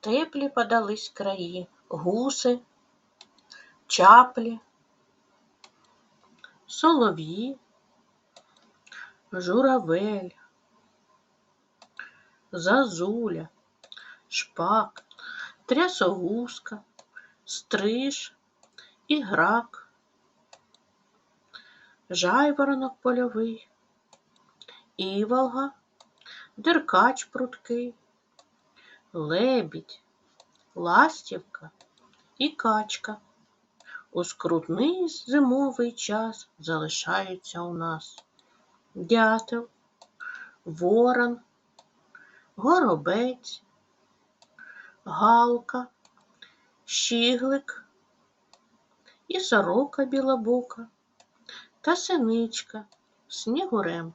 теплі подались краї, гуси, чаплі, солов'ї, журавель, зазуля, шпак, трясогузка, стриж і грак, жайворонок польовий, іволга, деркач пруткий, лебідь, ластівка і качка. У скрутний зимовий час залишаються у нас дятел, ворон, горобець, галка, щіглик і сорока білобока та синичка снігурем.